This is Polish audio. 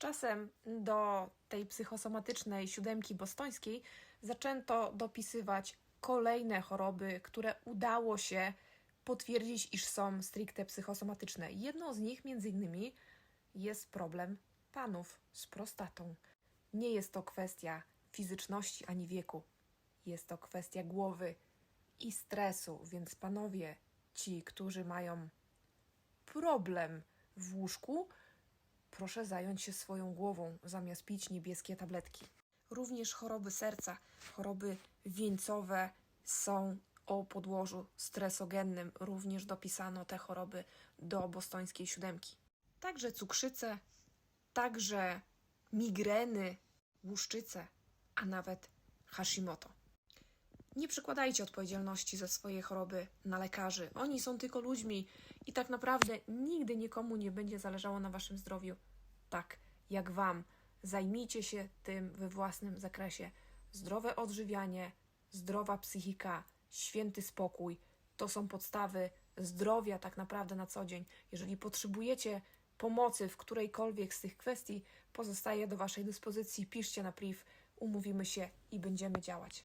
czasem do tej psychosomatycznej siódemki bostońskiej zaczęto dopisywać kolejne choroby, które udało się potwierdzić, iż są stricte psychosomatyczne. Jedną z nich, między innymi, jest problem panów z prostatą. Nie jest to kwestia fizyczności ani wieku, jest to kwestia głowy i stresu, więc panowie, ci, którzy mają problem w łóżku, proszę zająć się swoją głową, zamiast pić niebieskie tabletki. Również choroby serca, choroby wieńcowe są o podłożu stresogennym. Również dopisano te choroby do bostońskiej siódemki. Także cukrzycę, także migreny, łuszczycę, a nawet Hashimoto. Nie przykładajcie odpowiedzialności za swoje choroby na lekarzy. Oni są tylko ludźmi i tak naprawdę nigdy nikomu nie będzie zależało na waszym zdrowiu tak jak wam. Zajmijcie się tym we własnym zakresie. Zdrowe odżywianie, zdrowa psychika, święty spokój to są podstawy zdrowia tak naprawdę na co dzień. Jeżeli potrzebujecie pomocy w którejkolwiek z tych kwestii, pozostaję do waszej dyspozycji. Piszcie na priv, umówimy się i będziemy działać.